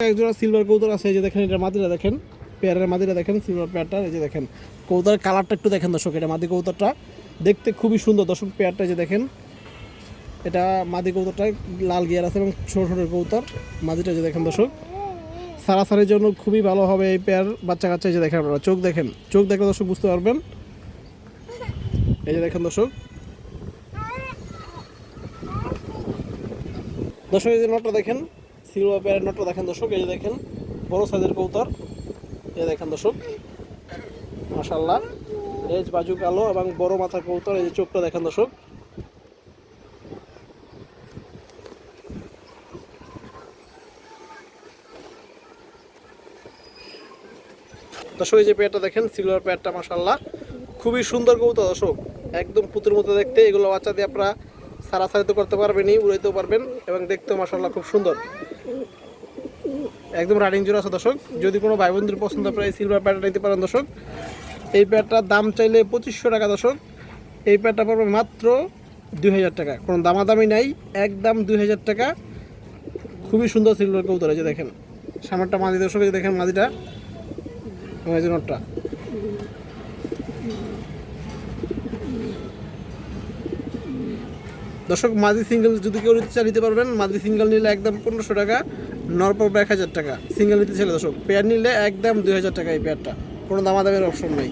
একজোড়া সিলভার কৌতর আছে, এই যে দেখেন, এটা মাদিরা দেখেন, পেয়ারের মাদিরা দেখেন সিলভার পেয়ারটা, এই যে দেখেন কৌতার কালারটা একটু দেখেন দর্শক, এটা মাদি কৌতরটা দেখতে খুবই সুন্দর। দর্শক, পেয়ারটা যে দেখেন, এটা মাদি কৌতরটা লাল গিয়ার আছে এবং ছোট ছোট কৌতর মাদিটা যে দেখেন দর্শক, সারাসারির জন্য খুবই ভালো হবে এই পেয়ার, বাচ্চা কাচ্চা, এই যে দেখেন আপনারা, চোখ দেখেন, চোখ দেখলে দর্শক বুঝতে পারবেন। এই যে দেখেন দর্শক দর্শক, এই যে নটটা দেখেন সিলভার পেয়ারের নটটা দেখেন দর্শক, এই যে দেখেন, বড় সাইজের কৌতর এই দেখেন দর্শক মাশাল্লাহ লেজ বাজু কালো এবং বড় মাথার কৌতর এই যে চোখটা দেখেন দর্শক। দর্শক, এই যে পেয়ারটা দেখেন সিলভার পেয়ারটা মাশাল্লাহ খুবই সুন্দর কৌতর দর্শক। একদম পুতুর মতো দেখতে, এগুলো বাচ্চা দিয়ে আপনারা সারাসারিতে করতে পারবেনই, উড়াইতেও পারবেন এবং দেখতেও মাশাল্লাহ খুব সুন্দর। একদম রানিং জোড়া আছে দর্শক। যদি কোনো ভাই বন্ধুর পছন্দ এই সিলভার প্যাডটা নিতে পারেন দর্শক। এই প্যাডটার দাম চাইলে পঁচিশশো টাকা দর্শক। এই প্যাডটা পড়বে মাত্র দুই হাজার টাকা। কোনো দামাদামি নাই, একদম দুই হাজার টাকা। খুবই সুন্দর সিলভার এই যে দেখেন। সামনেরটা মাদি দর্শক দেখেন মাদিটা। নটটা। দর্শক মাদি সিঙ্গেল যদি কেউ নিতে চান নিতে পারবেন। মাদি সিঙ্গেল নিলে একদম পনেরোশো টাকা নরপর এক হাজার টাকা। সিঙ্গেল নিতে চাইলে দর্শক পেয়ার নিলে একদম দুই হাজার টাকা এই পেয়ারটা কোনো দামাদামের অপশন নেই।